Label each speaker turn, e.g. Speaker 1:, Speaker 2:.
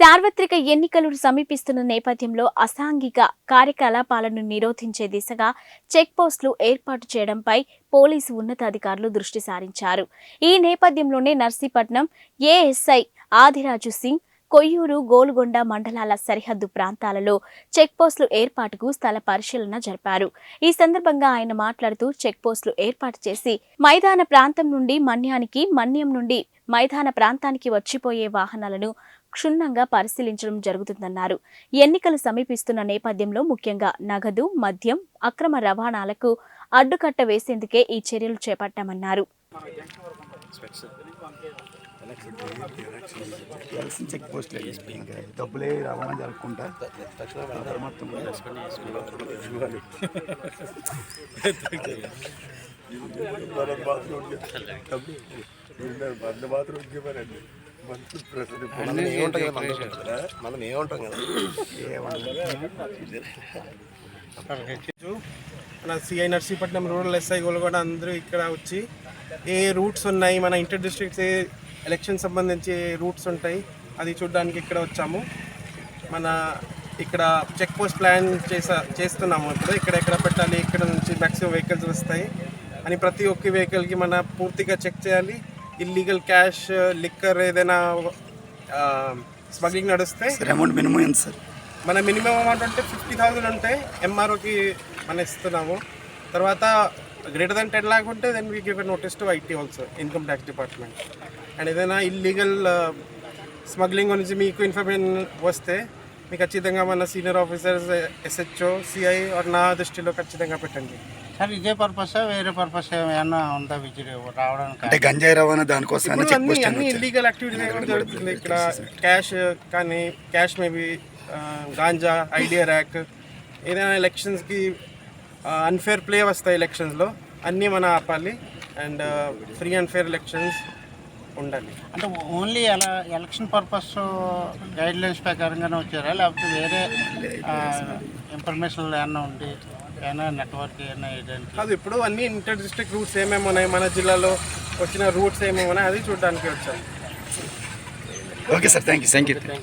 Speaker 1: సార్వత్రిక ఎన్నికలు సమీపిస్తున్న నేపథ్యంలో అసాంఘిక కార్యకలాపాలను నిరోధించే దిశగా చెక్ పోస్టులు ఏర్పాటు చేయడంపై పోలీసు ఉన్నతాధికారులు దృష్టి సారించారు. ఈ నేపథ్యంలోనే నర్సీపట్నం ఏఎస్ఐ ఆదిరాజు సింగ్ కొయ్యూరు గోలుగొండ మండలాల సరిహద్దు ప్రాంతాలలో చెక్పోస్టులు ఏర్పాటుకు స్థల పరిశీలన జరిపారు. ఈ సందర్భంగా ఆయన మాట్లాడుతూ చెక్పోస్టులు ఏర్పాటు చేసి మైదాన ప్రాంతం నుండి మన్యానికి మన్యం నుండి మైదాన ప్రాంతానికి వచ్చిపోయే వాహనాలను క్షుణ్ణంగా పరిశీలించడం జరుగుతుందన్నారు. ఎన్నికలు సమీపిస్తున్న నేపథ్యంలో ముఖ్యంగా నగదు మద్యం అక్రమ రవాణాలకు అడ్డుకట్ట వేసేందుకే ఈ చర్యలు చేపట్టామన్నారు.
Speaker 2: ఎలక్షన్ చెక్ పోస్ట్ ఇంకా డబ్బులే రవాణా జరుపుకుంటా మొత్తం
Speaker 3: మనం ఏముంటాం కదా మనం ఏముంటాం కదా
Speaker 4: మన సిఐ నర్సీపట్నం రూరల్ ఎస్ఐ కూడా అందరూ ఇక్కడ వచ్చి ఏ రూట్స్ ఉన్నాయి? మన ఇంటర్ డిస్ట్రిక్ట్స్ ఏ ఎలక్షన్ సంబంధించి రూట్స్ ఉంటాయి. అది చూడడానికి ఇక్కడ వచ్చాము. మన ఇక్కడ చెక్ పోస్ట్ ప్లాన్ చేసా చేస్తున్నాము ఇప్పుడు. ఇక్కడ ఎక్కడ పెట్టాలి ఇక్కడ నుంచి మ్యాక్సిమం వెహికల్స్ వస్తాయి. అని ప్రతి ఒక్క వెహికల్కి మన పూర్తిగా చెక్ చేయాలి. ఇల్లీగల్ క్యాష్ లిక్కర్ ఏదైనా స్మగ్లింగ్ నడిస్తే
Speaker 2: అమౌంట్ మినిమం ఎంత సార్
Speaker 4: మన మినిమం అమౌంట్ అంటే ఫిఫ్టీ థౌసండ్ ఉంటే ఎంఆర్ఓకి మనం ఇస్తున్నాము. తర్వాత గ్రేటర్ దెన్ టెన్ లాక్ ఉంటే then we give notice to IT also income tax department and ఏదైనా ఇల్లీగల్ స్మగ్లింగ్ గురించి మీకు ఇన్ఫర్మేషన్ వస్తే మీకు ఖచ్చితంగా మన senior officers SHO CI or నా దృష్టిలో ఖచ్చితంగా పెట్టండి.
Speaker 5: సార్ ఇదే పర్పస్ వేరే పర్పస్ ఏమైనా ఉందా విజిట్ రావడానికి
Speaker 2: అంటే గంజాయి రవాణా దానికోసం
Speaker 4: అన్ని అన్ని ఇల్లీగల్ యాక్టివిటీస్ కూడా జరుగుతుంది ఇక్కడ. క్యాష్ కానీ క్యాష్ మేబీ గాంజా ఐడియా ర్యాక్ ఏదైనా ఎలక్షన్స్కి అన్ఫేర్ ప్లే వస్తాయి ఎలక్షన్స్లో అన్నీ మనం ఆపాలి. And free and fair elections ఉండాలి.
Speaker 5: అంటే ఓన్లీ ఎలా ఎలక్షన్ పర్పస్ గైడ్ లైన్స్ ప్రకారంగానే వచ్చారా? లేకపోతే వేరే ఇన్ఫర్మేషన్ ఏమైనా ఉండి ఏమైనా నెట్వర్క్ ఏమైనా వేయడానికి
Speaker 4: కాదు ఇప్పుడు అన్ని ఇంటర్ డిస్ట్రిక్ట్ రూట్స్ ఏమేమి ఉన్నాయి? మన జిల్లాలో వచ్చిన రూట్స్ ఏమేమి ఉన్నాయి? అది చూడడానికి వచ్చాను
Speaker 2: okay sir thank you thank you